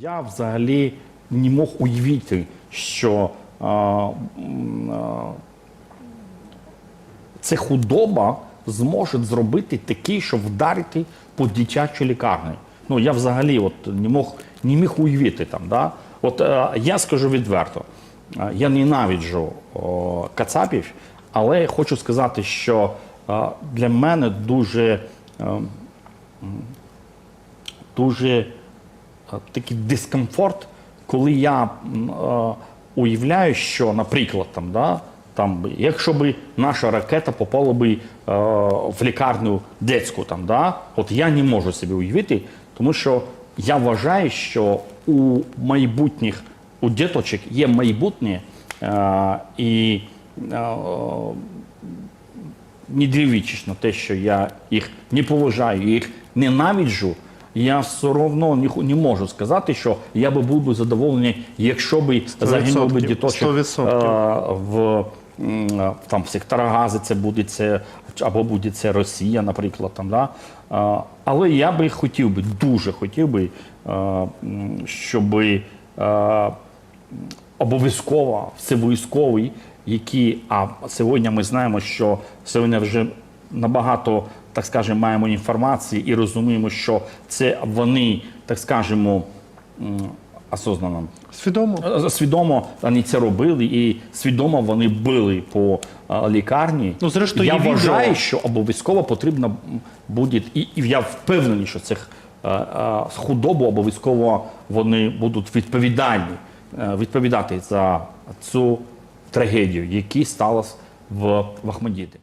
Я взагалі не мог уявити, що а, а, це худоба зможе зробити такий, що вдарити по дитячій лікарні. Ну я взагалі от не мог не міг уявити там. Да? От е, я скажу відверто, е, я ненавиджу о, кацапів, але хочу сказати, що е, для мене дуже, е, м, дуже такий дискомфорт, коли я е, уявляю, що, наприклад, там, да, там, якщо б наша ракета попала би е, в лікарню дитячу, там, да, от я не можу собі уявити, тому що я вважаю, що у майбутніх у діточок є майбутнє, е, і е, не дивлячись на те, що я їх не поважаю, їх ненавиджу, я все одно не, не можу сказати, що я би був би задоволений, якщо би загинув би діточок 100%. е, в е, там в сектора гази, це буде це або буде це Росія, наприклад, там да. Е, Але я би хотів би, дуже хотів би, щоб обов'язково все військові, які, а сьогодні ми знаємо, що сьогодні вже набагато, так скажемо, маємо інформації і розуміємо, що це вони, так скажемо, м, осознанно Свідомо. Е, Свідомо вони це робили, і свідомо вони били по е, лікарні. Ну, зрештою, я є відео. вважаю, що обов'язково потрібно буде, і, і я впевнений, що цих е, е, худобу обов'язково вони будуть відповідальні, е, відповідати за цю трагедію, яка сталася в Ахмедіті.